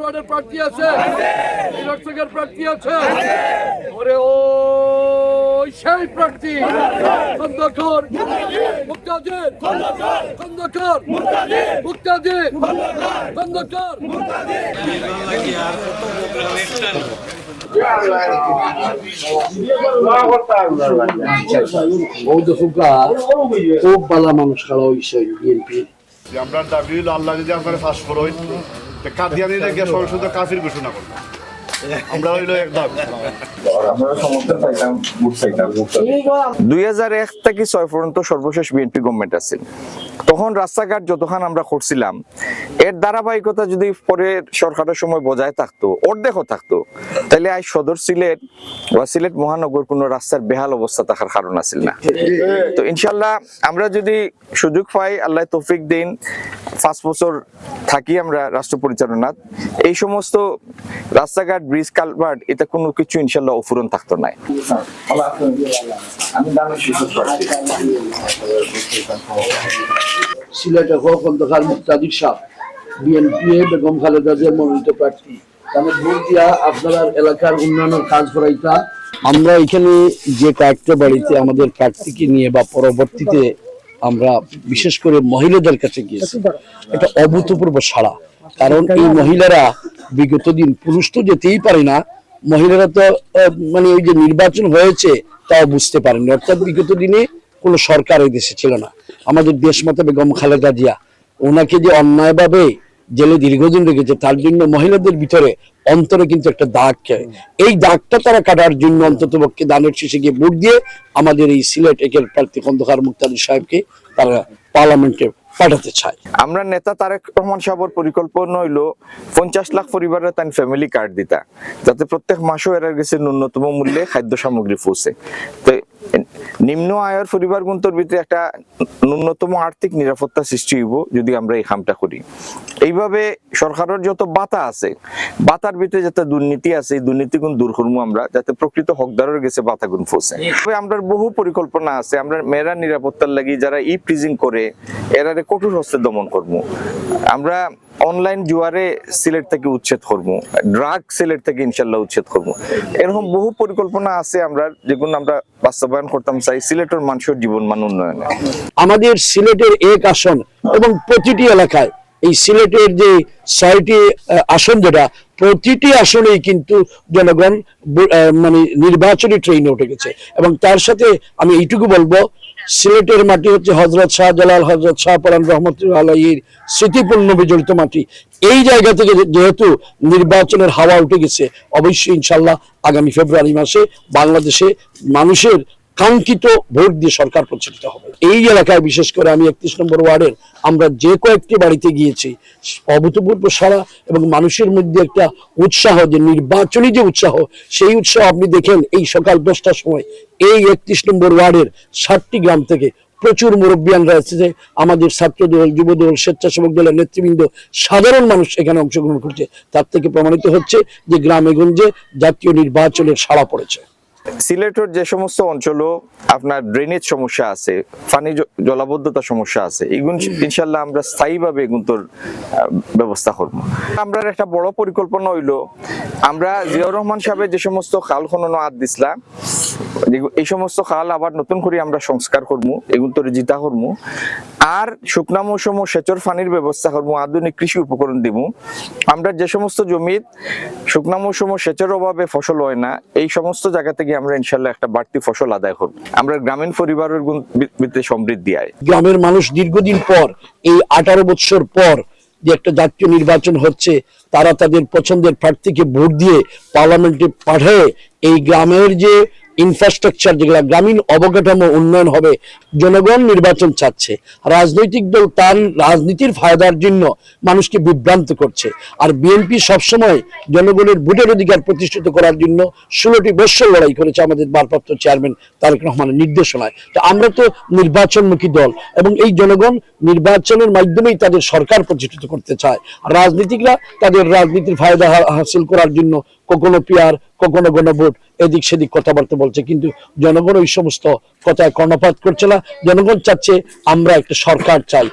ওয়ার্ডের প্রার্থী আছে। নিরক্ষকের প্রার্থী আছে। ওরে ও সেই প্রার্থী। খন্দকর। মুক্তাদির। খন্দকর। মুক্তাদির। খন্দকর। বৌদ্ধ ফুকা খুব ভালো মানুষ খাওয়া হয়েছে বিএনপি। আমরা দাবি আল্লাহ যদি আপনারা ফাঁস করো কাদিয়ানিরা গিয়ে সংসদে কাফির ঘোষণা করব আমরা হইল একদম আমরা সমর্থন পাইতাম ভোট পাইতাম ভোট পাইতাম। দুই হাজার এক থেকে ছয় পর্যন্ত সর্বশেষ বিএনপি গভর্নমেন্ট আছে। তখন রাস্তাঘাট যতখান আমরা করছিলাম এর ধারাবাহিকতা যদি পরে সরকারের সময় বজায় থাকতো অর্ধেকও থাকতো তাহলে আজ সদর সিলেট বা সিলেট মহানগর কোনো রাস্তার বেহাল অবস্থা থাকার কারণ আছিল না। তো ইনশাল্লাহ আমরা যদি সুযোগ পাই আল্লাহ তৌফিক দিন পাঁচ বছর থাকি আমরা রাষ্ট্র পরিচালনাত এই সমস্ত রাস্তাঘাট ব্রিজ কালভার্ট এটা কোনো কিছু ইনশাল্লাহ অফুরন থাকতো না প্রার্থী সিলেটে হোক খন্দকার মুক্তাদির সাহ বিএনপি বেগম খালেদা জিয়ার মনোনীত প্রার্থী। তাহলে ভোট দিয়া আপনার এলাকার উন্নয়নের কাজ করাইতা। আমরা এখানে যে কয়েকটা বাড়িতে আমাদের প্রার্থীকে নিয়ে বা পরবর্তীতে আমরা বিশেষ করে মহিলাদের কাছে গিয়েছি। এটা অভূতপূর্ব সাড়া। কারণ এই মহিলারা বিগত দিন পুরুষ তো যেতেই পারে না, মহিলারা তো মানে ওই যে নির্বাচন হয়েছে তাও বুঝতে পারেনি অর্থাৎ বিগত দিনে কোনো সরকার এই দেশে ছিল না। আমাদের দেশ দেশমাতা বেগম খালেদা জিয়া, ওনাকে যে অন্যায়ভাবে জেলে দীর্ঘদিন রেখেছে, তার জন্য মহিলাদের ভিতরে অন্তরে কিন্তু একটা দাগ এই দাগটা তারা কাটার জন্য অন্তত পক্ষে দানের শেষে গিয়ে ভোট দিয়ে আমাদের এই সিলেট একের প্রার্থী খন্দকার মুক্তাদি সাহেবকে তারা পার্লামেন্টে পাঠাতে চায়। আমরা নেতা তারেক রহমান সাহেবের পরিকল্পনা হইল পঞ্চাশ লাখ পরিবারের তাই ফ্যামিলি কার্ড দিতা, যাতে প্রত্যেক মাসও এর গেছে ন্যূনতম মূল্যে খাদ্য সামগ্রী পৌঁছে। তো নিম্ন আয়ের পরিবার গুন্তর ভিতরে একটা ন্যূনতম আর্থিক নিরাপত্তা সৃষ্টি হইব যদি আমরা এই কামটা করি। এইভাবে সরকারের যত বাতা আছে, বাতার ভিতরে যাতে দুর্নীতি আছে, এই দুর্নীতি গুণ দূর করব আমরা, যাতে প্রকৃত হকদারের গেছে বাতা গুণ পৌঁছে তবে আমরা বহু পরিকল্পনা আছে, আমরা মেয়েরা নিরাপত্তার লাগি, যারা ই প্রিজিং করে, এরারে কঠোর হস্তে দমন করব। আমরা অনলাইন জুয়ারে সিলেট থেকে উচ্ছেদ করব ড্রাগ সিলেট থেকে ইনশাল্লাহ উচ্ছেদ করব। এরকম বহু পরিকল্পনা আছে আমরা, যেগুলো আমরা বাস্তবায়ন করতাম, চাই সিলেটের মানুষের জীবন মান উন্নয়নে। আমাদের সিলেটের এক আসন এবং প্রতিটি এলাকায়, এই সিলেটের যে ছয়টি আসন যেটা, প্রতিটি আসনেই কিন্তু জনগণ মানে নির্বাচনী ট্রেনে উঠে গেছে। এবং তার সাথে আমি এইটুকু বলব সিলেটের মাটি হচ্ছে হজরত শাহজালাল হজরত শাহপরান রহমতুল্লাহ আলহীর স্মৃতিপূর্ণ বিজড়িত মাটি। এই জায়গা থেকে যেহেতু নির্বাচনের হাওয়া উঠে গেছে, অবশ্যই ইনশাল্লাহ আগামী ফেব্রুয়ারি মাসে বাংলাদেশে মানুষের কাঙ্ক্ষিত ভোট দিয়ে সরকার পরিচালিত হবে। এই এলাকায় বিশেষ করে আমি একত্রিশ নম্বর ওয়ার্ডের, আমরা যে কয়েকটি বাড়িতে গিয়েছি, অভূতপূর্ব সারা এবং মানুষের মধ্যে একটা উৎসাহ, যে নির্বাচনী যে উৎসাহ, সেই উৎসাহ আপনি দেখেন এই সকাল দশটার সময়। এই একত্রিশ নম্বর ওয়ার্ডের ষাটটি গ্রাম থেকে প্রচুর মুরব্বিয়ানরা এসেছে। আমাদের ছাত্র দল যুবদল, স্বেচ্ছাসেবক দলের নেতৃবৃন্দ, সাধারণ মানুষ এখানে অংশগ্রহণ করছে। তার থেকে প্রমাণিত হচ্ছে যে গ্রামে গঞ্জে জাতীয় নির্বাচনের সাড়া পড়েছে। সিলেটের যে সমস্ত অঞ্চলও আপনার ড্রেনেজ সমস্যা আছে পানি জলাবদ্ধতা সমস্যা আছে এগুন ইনশাল্লাহ আমরা স্থায়ীভাবে এগুলোর ব্যবস্থা করব। আমরা একটা বড় পরিকল্পনা হইল আমরা জিয়াউর রহমান সাহেবের যে সমস্ত খাল খননও আদ দিছিলাম এই সমস্ত খাল আবার নতুন করে আমরা সংস্কার করব এগুলো তো জিতা করব আর শুকনা মৌসুম ও সেচর পানির ব্যবস্থা করব আধুনিক কৃষি উপকরণ দিব আমরা যে সমস্ত জমির শুকনা মৌসুম ও সেচের অভাবে ফসল হয় না, এই সমস্ত জায়গা থেকে আমরা ইনশাল্লাহ একটা বাড়তি ফসল আদায় করব আমরা গ্রামীণ পরিবারের গুণ সমৃদ্ধি আয়। গ্রামের মানুষ দীর্ঘদিন পর, এই আঠারো বছর পর যে একটা জাতীয় নির্বাচন হচ্ছে, তারা তাদের পছন্দের প্রার্থীকে ভোট দিয়ে পার্লামেন্টে পাঠায় এই গ্রামের যে ইনফ্রাস্ট্রাকচার যেগুলা গ্রামীণ অবকাঠামো উন্নয়ন হবে, জনগণ নির্বাচন চাচ্ছে। রাজনৈতিক দল তার রাজনীতির ফায়দার জন্য মানুষকে বিভ্রান্ত করছে। আর বিএনপি সবসময় জনগণের ভোটের অধিকার প্রতিষ্ঠিত করার জন্য ষোলোটি বৎসর লড়াই করেছে আমাদের ভারপ্রাপ্ত চেয়ারম্যান তারেক রহমানের নির্দেশনায়। তো আমরা তো নির্বাচনমুখী দল এবং এই জনগণ নির্বাচনের মাধ্যমেই তাদের সরকার প্রতিষ্ঠিত করতে চায়। রাজনীতিকরা তাদের রাজনীতির ফায়দা হাসিল করার জন্য কখনো পিয়ার, কখনো গণভোট, এদিক সেদিক কথাবার্তা বলছে। কিন্তু জনগণ ওই সমস্ত কথায় কর্ণপাত করছে না। জনগণ চাচ্ছে আমরা একটা সরকার চাই।